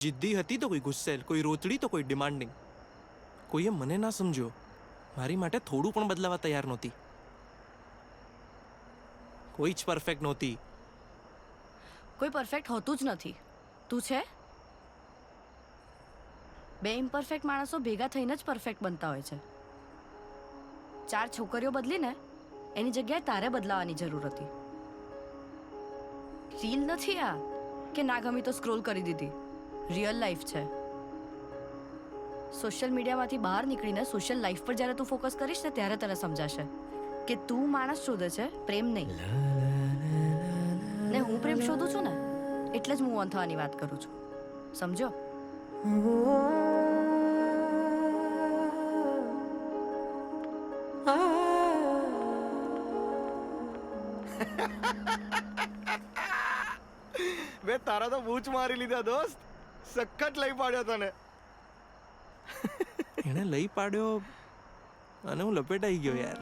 જિદ્દી હતી તો કોઈ ગુસ્સેલ, કોઈ રોતડી તો કોઈ ડિમાન્ડિંગ. કોઈએ મને ના સમજ્યો. મારી માટે થોડું પણ બદલાવા તૈયાર નહોતી. કોઈ જ પરફેક્ટ નહોતી. કોઈ પરફેક્ટ હોતું જ નથી. તું છે? બે ઇમ્પરફેક્ટ માણસો ભેગા થઈને જ પરફેક્ટ બનતા હોય છે. ચાર છોકરીઓ બદલીને એની જગ્યાએ તારે બદલાવાની જરૂર હતી. રીલ નથી આ? કે ના ગમી તો સ્ક્રોલ કરી દીધી? રિયલ લાઈફ છે. સોશિયલ મીડિયામાંથી બહાર નીકળીને સોશિયલ લાઈફ પર જ્યારે તું ફોકસ કરીશ ને ત્યારે તને સમજાશે કે તું માણસ શોધે છે, પ્રેમ નહીં. ને હું પ્રેમ શોધું છું ને, એટલે જ મૂવ ઓન થવાની વાત કરું છું. સમજો? બે તારા તો બૂચ મારી લીધા દોસ્ત. સખત લઈ પાડ્યો તને. એણે લઈ પાડ્યો અને હું લપેટાઈ ગયો યાર.